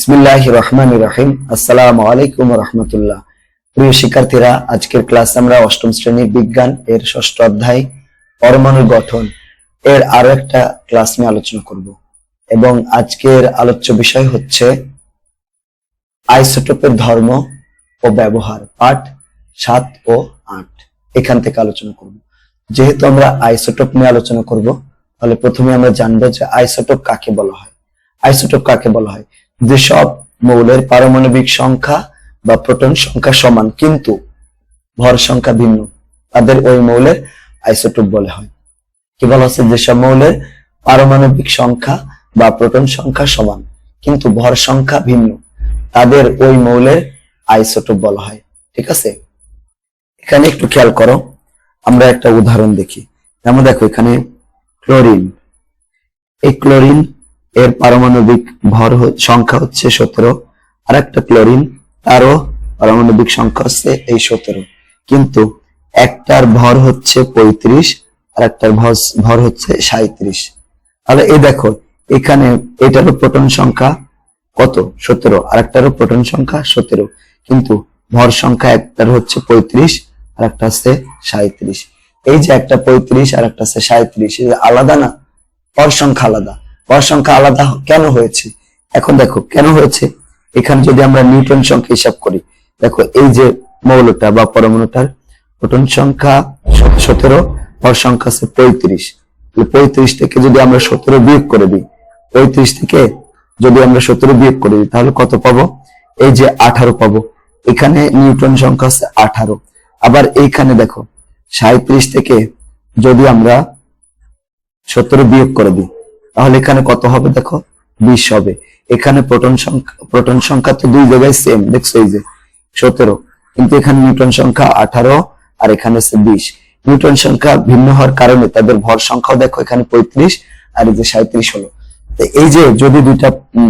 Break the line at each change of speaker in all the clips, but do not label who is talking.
বিসমিল্লাহ রহমান রহিম আসসালামু আলাইকুম রহমতুল্লাহ প্রিয় শিক্ষার্থীরা, আজকের ক্লাস আমরা অষ্টম শ্রেণির বিজ্ঞান এর ষষ্ঠ অধ্যায় পরমাণুর গঠন এর আরও একটা ক্লাস নিয়ে আলোচনা করব। এবং আজকের আলোচ্য বিষয় হচ্ছে আইসোটোপের ধর্ম ও ব্যবহার, পাঠ সাত ও আট। এখান থেকে আলোচনা করব। যেহেতু আমরা আইসোটোপ নিয়ে আলোচনা করব, তাহলে প্রথমে আমরা জানব যে আইসোটোপ কাকে বলা হয়। আইসোটোপ কাকে বলা হয়? যেসব মৌলের পারমাণবিক সংখ্যা বা প্রোটন সংখ্যা সমান, কিন্তু ভর সংখ্যা ভিন্ন। তাদের ওই মৌলের আইসোটোপ বলা হয়। কি বলা হচ্ছে? যেসব মৌলের পারমাণবিক সংখ্যা বা প্রোটন সংখ্যা সমান, কিন্তু ভর সংখ্যা ভিন্ন। তাদের ওই মৌলের আইসোটোপ বলা হয়। ঠিক আছে? এখানে একটু খেয়াল করো। আমরা একটা উদাহরণ দেখি। যেমন দেখো, এখানে ক্লোরিন। এই ক্লোরিন এর পারমাণবিক ভর সংখ্যা হচ্ছে সতেরো। আর একটা ক্লোরিন, তারও পারমাণবিক সংখ্যা হচ্ছে এই সতেরো। কিন্তু একটার ভর হচ্ছে পঁয়ত্রিশ আর একটার ভর হচ্ছে সাঁত্রিশ তাহলে এই দেখো, এখানে এটারও প্রোটন সংখ্যা কত? সতেরো। আর একটারও প্রোটন সংখ্যা সতেরো। কিন্তু ভর সংখ্যা একটার হচ্ছে পঁয়ত্রিশ আর একটা হচ্ছে সাঁত্রিশ এই যে একটা পঁয়ত্রিশ আর একটা হচ্ছে সাঁত্রিশ আলাদা না? ভর সংখ্যা আলাদা। ভর সংখ্যা আলাদা কেন হয়েছে? এখন দেখো, কেন হয়েছে? এখানে যদি আমরা নিউটন সংখ্যা হিসাব করি, দেখো এই যে মৌলটা বা পরমাণুটার প্রোটন সংখ্যা সতেরো ভর সংখ্যা আছে পঁয়ত্রিশ। পঁয়ত্রিশ থেকে যদি আমরা সতেরো বিয়োগ করে দিই, পঁয়ত্রিশ থেকে যদি আমরা সতেরো বিয়োগ করে দিই, তাহলে কত পাবো? এই যে আঠারো পাবো। এখানে নিউটন সংখ্যা আছে আঠারো। আবার এইখানে দেখো সাঁত্রিশ থেকে যদি আমরা সতেরো বিয়োগ করে দিই তাহলে এখানে কত হবে দেখো? বিশ হবে। এখানে প্রোটন সংখ্যা প্রোটন সংখ্যা তো দুই জায়গায় সেম দেখছ এই যে? সতেরো। কিন্তু এখানে নিউটন সংখ্যা আঠারো আর এখানে হচ্ছে বিশ। নিউটন সংখ্যা ভিন্ন হওয়ার কারণে তাদের ভর সংখ্যাও দেখো এখানে পঁয়ত্রিশ আর এই যে সাঁত্রিশ হলো। এই যে যদি দুইটা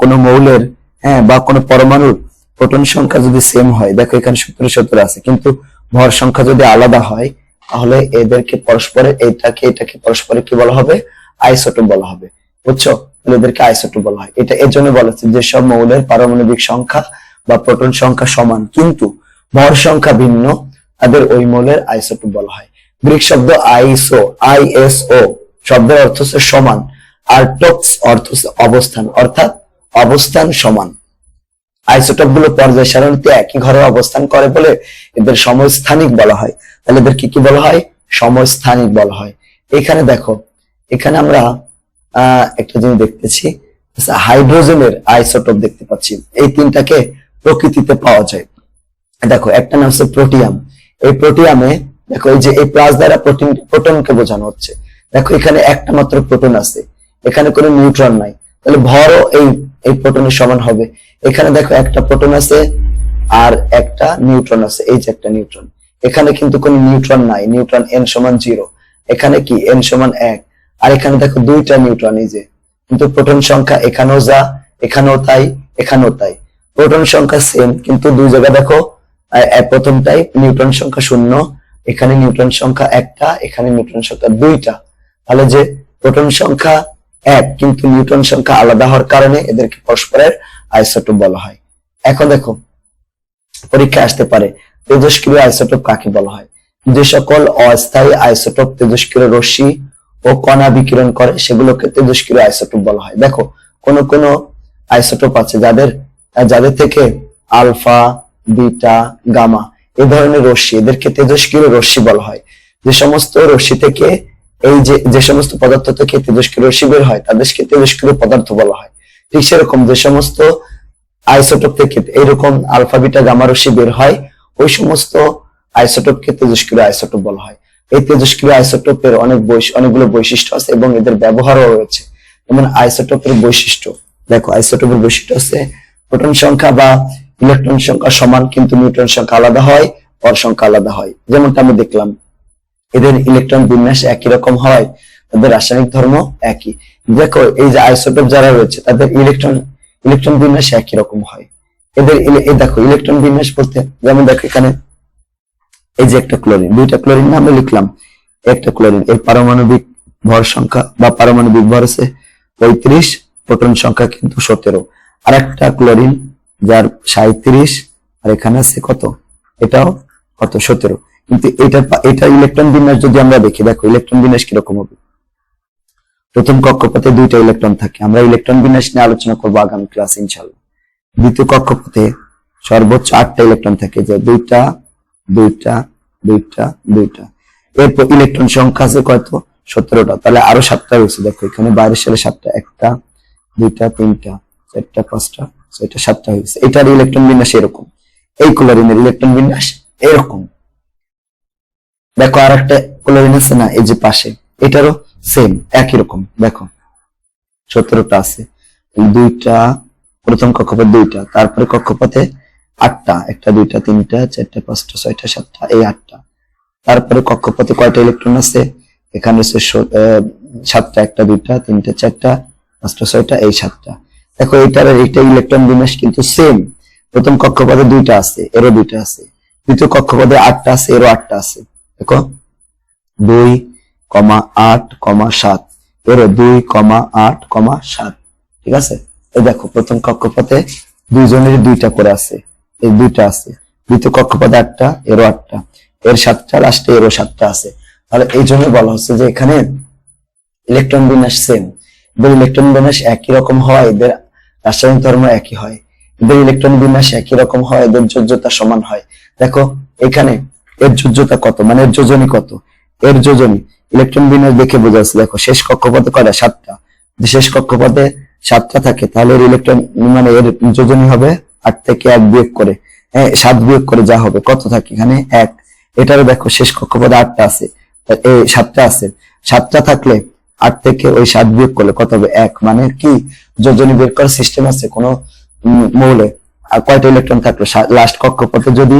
কোনো মৌলের হ্যাঁ বা কোনো পরমাণুর প্রোটন সংখ্যা যদি সেম হয়, দেখো এখানে সতেরো সতেরো আছে, কিন্তু ভর সংখ্যা যদি আলাদা হয়, তাহলে এদেরকে পরস্পরে, এটাকে এটাকে পরস্পরে কি বলা হবে? আইসোটোপ বলা হবে। বুঝছ? এদেরকে আইসোটোপ বলা হয়। এটা এর জন্য মৌলের পারমাণবিক সংখ্যা বা প্রোটন সংখ্যা সমান, কিন্তু ভর সংখ্যা ভিন্ন, তাদের ওই মৌলের বলা হয়। গ্রিক শব্দ আইসো আইএসও শব্দের অর্থ হচ্ছে সমান, আর টক্স অর্থ হচ্ছে অবস্থান, অর্থাৎ অবস্থান সমান। আইসোটোপগুলো পর্যায় সারণীতে একই ঘরে অবস্থান করে বলে এদের সমস্থানিক বলা হয়। তাহলে এদেরকে কি কি বলা হয়? সমস্থানিক বলা হয়। এখানে দেখো, এখানে আমরা একটা জিনিস দেখতেছি আচ্ছা, হাইড্রোজেনের আইসোটোপ দেখতে পাচ্ছি। এই তিনটাকে প্রকৃতিতে পাওয়া যায়। দেখো একটা নাম হচ্ছে প্রোটিয়াম। এই প্রোটিয়ামে দেখো এই যে এই প্লাস দ্বারা প্রোটিন প্রোটনকে বোঝানো হচ্ছে। দেখো এখানে একটা মাত্র প্রোটন আছে। এখানে কোনো নিউট্রন নাই। তাহলে ভরও এই এই প্রোটনের সমান হবে। এখানে দেখো একটা প্রোটন আছে আর একটা নিউট্রন আছে। এই যে একটা নিউট্রন। এখানে কিন্তু কোনো নিউট্রন নাই। নিউট্রন এন সমান জিরো। এখানে কি? এন সমান এক। আর এখানে দেখো দুইটা নিউট্রন, এই যে। কিন্তু প্রোটন সংখ্যা এখানেও যা, এখানেও তাই এখানেও তাই। প্রোটন সংখ্যা সেম কিন্তু দুই জায়গায় দেখো প্রথমটাই নিউটন সংখ্যা শূন্য, এখানে নিউটন সংখ্যা একটা, এখানে নিউটন সংখ্যা দুইটা। তাহলে যে প্রোটন সংখ্যা এক, কিন্তু নিউটন সংখ্যা আলাদা হওয়ার কারণে এদেরকে পরস্পরের আইসোটোপ বলা হয়। এখন দেখো, পরীক্ষা আসতে পারে, তেজস্ক্রিয় আইসোটোপ কাকে বলা হয়? যে সকল অস্থায়ী আইসোটোপ তেজস্ক্রিয় রশ্মি ও কণা বিকিরণ করে, সেগুলোকে তেজস্ক্রিয় আইসোটোপ বলা হয়। দেখো, কোন কোন আইসোটোপ আছে যাদের যাদের থেকে আলফা, বিটা, গামা এই ধরনের রশ্মি, এদেরকে তেজস্ক্রিয় রশ্মি বলা হয়। যে সমস্ত রশ্মি থেকে এই যে যে সমস্ত পদার্থ থেকে তেজস্ক্রিয় রশ্মি বের হয়, তাদেরকে তেজস্ক্রিয় পদার্থ বলা হয়। ঠিক সেরকম যে সমস্ত আইসোটোপ থেকে এরকম আলফা, বিটা, গামা রশ্মি বের হয়, ওই সমস্ত আইসোটোপকে তেজস্ক্রিয় আইসোটোপ বলা হয়। এই তেজস্ক্রিয় আইসোটোপের অনেক অনেকগুলো বৈশিষ্ট্য আছে এবং এদের ব্যবহারও রয়েছে। যেমন আইসোটোপের বৈশিষ্ট্য। দেখো, আইসোটোপের বৈশিষ্ট্য আছে প্রোটন সংখ্যা বা ইলেকট্রন সংখ্যা সমান কিন্তু নিউট্রন সংখ্যা আলাদা হয়, পর সংখ্যা আলাদা হয়। যেমনটা আমি দেখলাম, এদের ইলেকট্রন বিন্যাস একই রকম হয়, তাদের রাসায়নিক ধর্ম একই। দেখো, এই যে আইসোটোপ যারা রয়েছে, তাদের ইলেকট্রন ইলেকট্রন বিন্যাস একই রকম হয়। এদের দেখো, ইলেকট্রন বিন্যাস বলতে, যেমন দেখো এখানে এই যে একটা ক্লোরিন দুইটা ক্লোরিন নামে লিখলাম একটা ক্লোরিন এর পারমাণবিক ভর সংখ্যা বা পারমাণবিক ভর আছে পঁয়ত্রিশ, প্রোটন সংখ্যা কিন্তু সতেরো। আর একটা ক্লোরিন যার সাঁত্রিশ আর এখানে আছে কত? এটাও কত? সতেরো। কিন্তু এটা এটা ইলেকট্রন বিন্যাস যদি আমরা দেখি, দেখো ইলেকট্রন বিন্যাস কীরকম হবে? প্রথম কক্ষপথে দুইটা ইলেকট্রন থাকে। আমরা ইলেকট্রন বিন্যাস নিয়ে আলোচনা করব আগামী ক্লাস ইনশাল্লাহ দ্বিতীয় কক্ষপথে সর্বোচ্চ আটটা ইলেকট্রন থাকে। যে দুইটা দুইটা দুইটা দুইটা। এরপর ইলেকট্রন সংখ্যা আছে কত সতেরোটা। তাহলে আরও সাতটা রয়েছে। দেখো, এখানে বাইরের সালে সাতটা, একটা, দুইটা, তিনটা, চারটা, পাঁচটা, ছয়টা, সাতটা হয়েছে এটার ইলেকট্রন বিন্যাস এরকম। এই ক্লোরিনের ইলেকট্রন বিন্যাস এরকম। দেখো আর একটা ক্লোরিন আছে না, এই যে পাশে, এটারও সেম একই রকম। দেখো, সতেরোটা আছে। দুইটা, প্রথম কক্ষপথ দুইটা, তারপরে কক্ষপথে আটটা, একটা, দুইটা, তিনটা, চারটা, পাঁচটা, ছয়টা, সাতটা, এই আটটা। তারপরে কক্ষপথে কয়টা ইলেকট্রন আছে? এখানে হচ্ছে সাতটা, একটা, দুইটা, তিনটা, চারটা, পাঁচটা, ছয়টা, এই সাতটা। দেখো এটার এইটা ইলেকট্রন বিন্যাস কিন্তু সেম প্রথম কক্ষপথে দুইটা আছে, এরও দুইটা আছে। দ্বিতীয় কক্ষপথে আটটা আছে, এরও আটটা আছে। দেখো, দুই, কমা আট, কমা সাত, এরও দুই, কমা আট, কমা সাত। ঠিক আছে? এই দেখো, প্রথম কক্ষপথে দুইজনের দুইটা করে আছে। এই দুইটা আছে। দ্বিতীয় কক্ষপথে আটটা, এরও আটটা। এর সাতটা, লাস্টে এরও সাতটা আছে। তাহলে এই জন্য বলা হচ্ছে যে এখানে ইলেকট্রন বিন্যাস সেম এদের ইলেকট্রন বিন্যাস একই রকম হয়, এদের রাসায়নিক ধর্ম একই হয়। এদের ইলেকট্রন বিন্যাস একই রকম হয়, এদের যোজ্যতা সমান হয়। দেখো, এখানে এর যোজ্যতা কত? মানে এর যোজনী কত? এর যোজনী, ইলেকট্রন বিন্যাস দেখে বোঝা যাচ্ছে। দেখো, শেষ কক্ষপথে কয়টা? সাতটা। শেষ কক্ষপথে সাতটা থাকে, তাহলে এর ইলেকট্রন মানে এর যোজনী হবে আট থেকে এক বিয়োগ করে হ্যাঁ সাত বিয়োগ করে যা হবে। কত থাকে এখানে? এক। এটারও দেখো শেষ কক্ষপথে আটটা আছে। এই সাতটা আছে। সাতটা থাকলে আট থেকে ওই সাত বিয়োগ করলে কত হবে? এক। মানে কি? যোজনী বের করার সিস্টেম আছে কোনো মৌলে। আর কয়টা ইলেকট্রন থাকল? লাস্ট কক্ষপথে যদি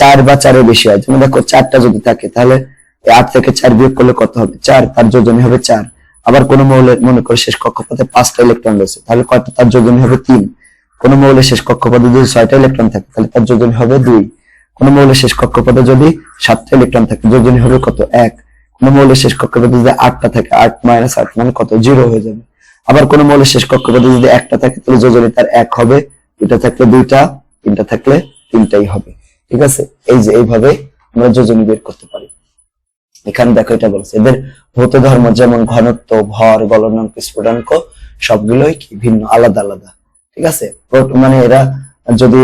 চার বা চারের বেশি হয়, যেমন দেখো চারটা যদি থাকে, তাহলে আট থেকে চার বিয়োগ করলে কত হবে? চার। তার যোজনী হবে চার। আবার কোন মৌলের মনে করো শেষ কক্ষপথে পাঁচটা ইলেকট্রন রয়েছে, তাহলে কয়টা? তার যোজনী হবে তিন। কোন মৌলের শেষ কক্ষপথে যদি ছয়টা ইলেকট্রন থাকে, তাহলে তার যোজনী হবে দুই। কোন মৌলের শেষ কক্ষপথে যদি সাতটা ইলেকট্রন থাকে, যোজনী হবে কত? এক। কোন মৌলের শেষ কক্ষপথে যদি আটটা থাকে, আট মাইনাস আট মানে কত? জিরো হয়ে যাবে। আবার কোন মৌলের শেষ কক্ষপথে যদি একটা থাকে, তাহলে যোজনী তার এক হবে। দুটা থাকলে দুইটা, তিনটা থাকলে তিনটাই হবে। ঠিক আছে? এই যে এইভাবে আমরা যোজনী বের করতে পারি। এখানে দেখো এটা বলছে, এদের ভৌত ধর্ম যেমন ঘনত্ব, ভর, গলনাঙ্ক স্ফুটনাঙ্ক সবগুলোই কি? ভিন্ন, আলাদা আলাদা। ঠিক আছে? মানে এরা যদি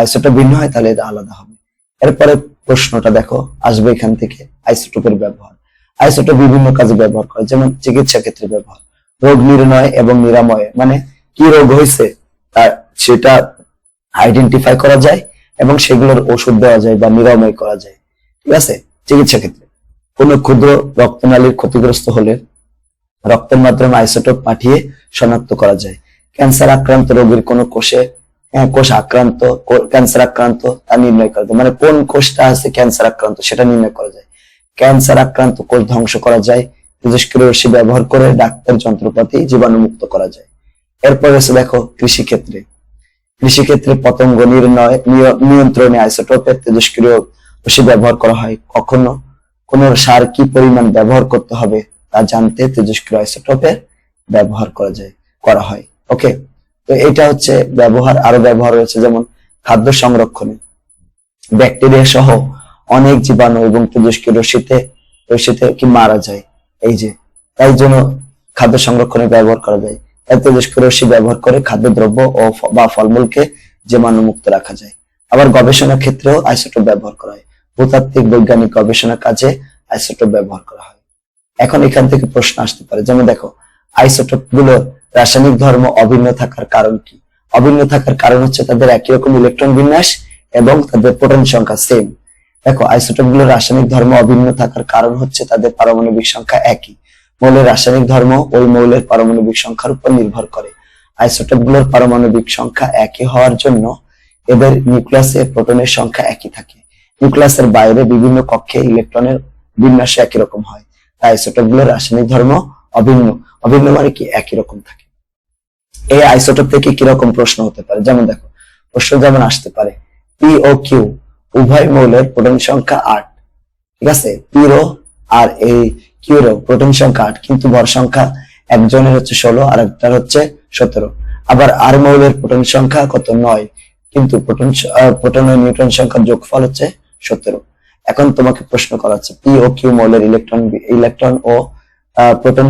আইসোটা ভিন্ন হয়, তাহলে এটা আলাদা হবে। এরপরে প্রশ্নটা দেখো, আসবে এখান থেকে, আইসোটোপের ব্যবহার। আইসোটোপ বিভিন্ন কাজে ব্যবহার করে, যেমন চিকিৎসা ক্ষেত্রে ব্যবহার। রোগ নির্ণয় এবং নিরাময় মানে কি রোগ হয়েছে, তার সেটা আইডেন্টিফাই করা যায় এবং সেগুলোর ওষুধ দেওয়া যায় বা নিরাময় করা যায়। ঠিক আছে? চিকিৎসা ক্ষেত্রে। কোন ক্ষুদ্র রক্তনালীর ক্ষতিগ্রস্ত হলে রক্তের মাধ্যমে আইসোটোপ পাঠিয়ে শনাক্ত করা যায়। ক্যান্সার আক্রান্ত রোগীর কোন কোষে হ্যাঁ, কোষ আক্রান্ত ক্যান্সার আক্রান্ত তা নির্ণয় করা যায়। মানে কোন কোষটা আছে ক্যান্সার আক্রান্ত সেটা নির্ণয় করা যায়। ক্যান্সার আক্রান্ত কোষ ধ্বংস করা যায়। তেজস্ক্রিয় রশ্মি ব্যবহার করে ডাক্তার যন্ত্রপাতি জীবাণুমুক্ত করা যায়। এরপর এসে দেখো কৃষি ক্ষেত্রে কৃষিক্ষেত্রে পতঙ্গ নির্ণয় নিয়- নিয়ন্ত্রণে আইসোটোপের তেজস্ক্রিয় রশ্মি ব্যবহার করা হয়। কখনো কোন সার কি পরিমাণ ব্যবহার করতে হবে তা জানতে তেজস্ক্রিয় আইসোটোপের ব্যবহার করা যায় করা হয়। ওকে তো এটা হচ্ছে ব্যবহার, আরও ব্যবহার রয়েছে, যেমন খাদ্য সংরক্ষণে। ব্যাকটেরিয়া সহ অনেক জীবাণু এবং তেজস্ক্রিয় রশ্মিতে রশ্মিতে কি মারা যায়। এই যে, তাই জন্য খাদ্য সংরক্ষণে ব্যবহার করা যায়। তাই তেজস্ক্রিয় রশ্মি ব্যবহার করে খাদ্যদ্রব্য ও বা ফলমূলকে জীবাণু মুক্ত রাখা যায়। আবার গবেষণা ক্ষেত্রেও আইসোটোপ ব্যবহার করা হয়। ভূতাত্ত্বিক বৈজ্ঞানিক গবেষণা কাজে আইসোটোপ ব্যবহার করা হয়। এখন এখান থেকে প্রশ্ন আসতে পারে, যেমন দেখো আইসোটোপগুলোর রাসায়নিক ধর্ম অভিন্ন থাকার কারণ কি? অভিন্ন থাকার কারণ হচ্ছে তাদের একই রকম ইলেকট্রন বিন্যাস এবং তাদের প্রোটন সংখ্যা সেম দেখো আইসোটোপগুলোর রাসায়নিক ধর্ম অভিন্ন থাকার কারণ হচ্ছে তাদের পারমাণবিক সংখ্যা একই। মৌলের রাসায়নিক ধর্ম ওই মৌলের পারমাণবিক সংখ্যার উপর নির্ভর করে। আইসোটোপগুলোর পারমাণবিক সংখ্যা একই হওয়ার জন্য এদের নিউক্লিয়াসে প্রোটনের সংখ্যা একই থাকে। নিউক্লিয়াসের বাইরে বিভিন্ন কক্ষে ইলেকট্রনের বিন্যাস একই রকম হয়। তাই আইসোটোপগুলোর রাসায়নিক ধর্ম অভিন্ন। অভিন্ন মানে কি? একই রকম থাকে। এই আইসোটোপ থেকে কীরকম প্রশ্ন হতে পারে? যেমন দেখো, প্রশ্ন যেমন আসতে পারে পি ও কিউ উভয় মৌলের প্রোটন সংখ্যা আট, ঠিক আছে? পিরো আর এই কিউরো প্রোটন সংখ্যা আট, কিন্তু ভর সংখ্যা একজনের হচ্ছে ষোলো আর একটার হচ্ছে সতেরো। আবার আর মৌলের প্রোটন সংখ্যা কত? নয়, কিন্তু প্রোটন প্রোটন ও নিউট্রন সংখ্যার যোগফল হচ্ছে সতেরো। এখন তোমাকে প্রশ্ন করা হচ্ছে পি ও কিউ মৌলের ইলেকট্রন ইলেকট্রন ও প্রোটন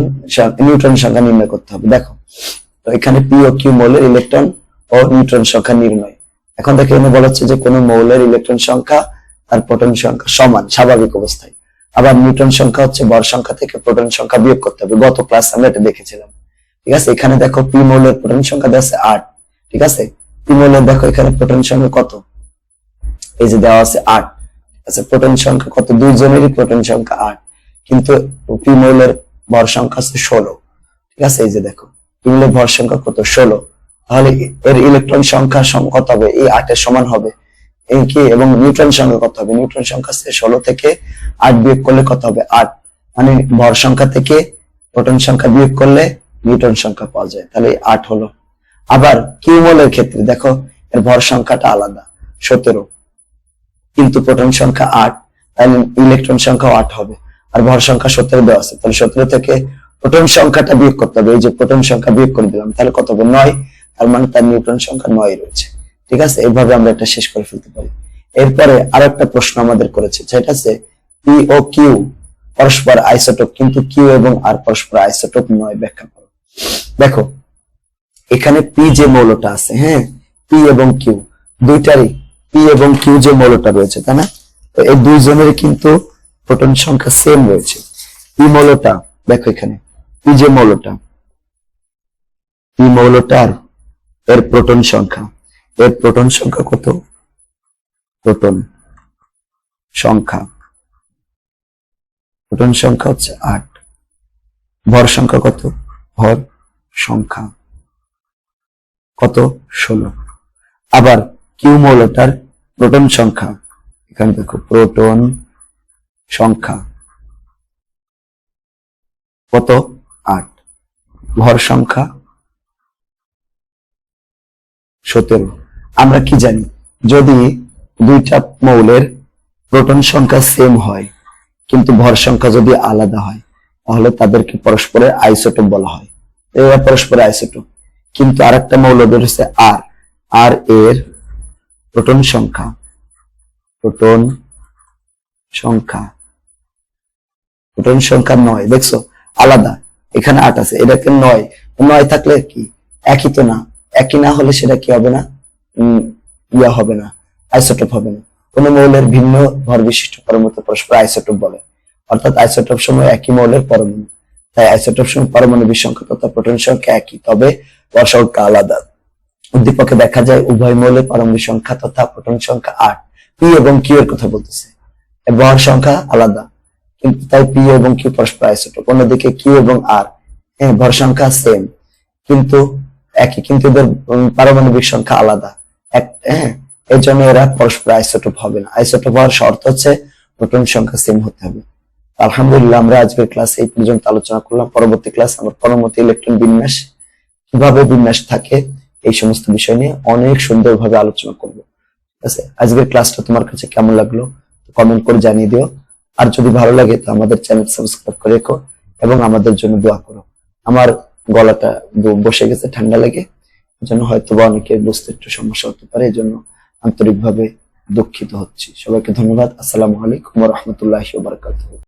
নিউট্রন সংখ্যা নির্ণয় করতে হবে। দেখো তো এখানে পি ও কিউ মৌলের ইলেকট্রন ও নিউট্রন সংখ্যা নির্ণয়। এখন দেখে এখানে বলা হচ্ছে যে কোন মৌলের ইলেকট্রন সংখ্যা আর প্রোটন সংখ্যা সমান, স্বাভাবিক অবস্থায়। আবার নিউট্রন সংখ্যা হচ্ছে ভর সংখ্যা থেকে প্রোটন সংখ্যা বিয়োগ করতে হবে। গত ক্লাস আমরা এটা দেখেছিলাম। ঠিক আছে? এখানে দেখো পি মৌলের প্রোটন সংখ্যা দেওয়া আছে আট। ঠিক আছে? পি মৌলের দেখো এখানে প্রোটন সংখ্যা কত? এই যে দেওয়া আছে আট। আছে? প্রোটন সংখ্যা কত? দুইজনেরই প্রোটন সংখ্যা আট। কিন্তু পি মৌলের ভর সংখ্যা আছে ষোলো। ঠিক আছে? এই যে দেখো। পি মৌলের ভর সংখ্যা কত? ষোলো। তাহলে এর ইলেকট্রন সংখ্যা কত হবে? এই আটের সমান হবে। এই কি? এবং নিউট্রন সংখ্যা কত হবে? নিউট্রন সংখ্যা ষোলো থেকে আট বিয়োগ করলে কত হবে? আট। মানে ভর সংখ্যা থেকে প্রোটন সংখ্যা বিয়োগ করলে নিউট্রন সংখ্যা পাওয়া যায়। তাহলে আট হলো। আবার কিউমলের ক্ষেত্রে দেখো, এর ভর সংখ্যাটা আলাদা, সতেরো। কিন্তু প্রোটন সংখ্যা আট, তাহলে ইলেকট্রন সংখ্যা আট হবে। আর ভর সংখ্যা সতেরো দেওয়া আছে। তাহলে সতেরো থেকে প্রোটন সংখ্যাটা বিয়োগ করতে হবে। এই যে প্রোটন সংখ্যা বিয়োগ করে দিলাম, তাহলে কত হবে? নয়। তার মানে তার নিউট্রন সংখ্যা নয় রয়েছে। ঠিক আছে? এইভাবে আমরা এটা শেষ করে ফেলতে পারি। এরপরে আরও একটা প্রশ্ন আমাদের করেছে, সেটা হচ্ছে পি ও কিউ পরস্পর আইসোটোপ কিন্তু কিউ এবং আর পরস্পর আইসোটোপ নয় ব্যাখ্যা করো। দেখো, এখানে পি যে মৌলটা আছে হ্যাঁ? পি এবং কিউ দুইটারই পি এবং কিউ যে মৌলটা রয়েছে, তাই না? তো এই দুইজনের কিন্তু প্রোটন সংখ্যা সেম রয়েছে। পি মৌলটা, দেখো এখানে পি যে মৌলটা পি মৌলটার এর প্রোটন সংখ্যা, এর প্রোটন সংখ্যা কত? প্রোটন সংখ্যা। প্রোটন সংখ্যা হচ্ছে আট। ভর সংখ্যা কত? ভর সংখ্যা। কত? ষোলো। আবার কিউ মৌলটার প্রোটন সংখ্যা, এখানে দেখো প্রোটন সংখ্যা। কত? ভর সংখ্যা সতেরো। আমরা কি জানি? যদি দুইটা মৌলের প্রোটন সংখ্যা সেম হয়, কিন্তু ভর সংখ্যা যদি আলাদা হয়, তাহলে তাদেরকে পরস্পরের আইসোটোপ বলা হয়। এরা পরস্পরের আইসোটোপ। কিন্তু আরেকটা মৌল বের হচ্ছে আর আর এর প্রোটন সংখ্যা প্রোটন সংখ্যা প্রোটন সংখ্যা নয়। দেখছ? আলাদা। এখানে আট আছে। এটাকে নয়। নয় থাকলে কি? একই তো না। একই না হলে সেটা কি হবে না? ইয়া হবে না। আইসোটোপ হবে না। কোন মৌলের ভিন্ন ভর বিশিষ্ট পরমাণু পরস্পর আইসোটোপ বলে। অর্থাৎ আইসোটোপ সময় একই মৌলের পরমাণু। তাই আইসোটপ সময় পারমাণবিক সংখ্যা তথা প্রোটন সংখ্যা একই। তবে সংখ্যা আলাদা। উদ্দীপকে দেখা যায় উভয় মৌলের পারমাণবিক সংখ্যা তথা প্রোটন সংখ্যা আট। পি এবং কিউ এর কথা বলতেছে। ভর সংখ্যা আলাদা। কিন্তু তাই পি এবং কিউ পরস্পর আইসোটোপ। অন্যদিকে কিউ এবং আর হ্যাঁ ভর সংখ্যা সেম কিন্তু একই, কিন্তু এদের পারমাণবিক সংখ্যা আলাদা। এক হ্যাঁ এই জন্য এরা পরস্পর আইসোটোপ হবে না। আইসোটোপ হওয়ার শর্ত হচ্ছে প্রোটন সংখ্যা সেম হতে হবে। আলহামদুলিল্লাহ, আমরা আজকের ক্লাস এই পর্যন্ত আলোচনা করলাম। পরবর্তী ক্লাস আমরা পরবর্তী ইলেকট্রন বিন্যাস, কীভাবে বিন্যাস থাকে এই সমস্ত বিষয় নিয়ে অনেক সুন্দরভাবে আলোচনা করব। ঠিক আছে? আজকের ক্লাসটা তোমার কাছে কেমন লাগল? কমেন্ট করে জানিয়ে দিও। আর যদি ভালো লাগে, তো আমাদের চ্যানেল সাবস্ক্রাইব করে রেখো এবং আমাদের জন্য দোয়া করো। আমার গলাটা বসে গেছে, ঠান্ডা লাগে। জন্য হয়তো বা অনেকের বুঝতে একটু সমস্যা হতে পারে এই জন্য আন্তরিকভাবে দুঃখিত হচ্ছি। সবাইকে ধন্যবাদ। আসসালামু আলাইকুম রহমতুল্লাহ বারকাতুহ।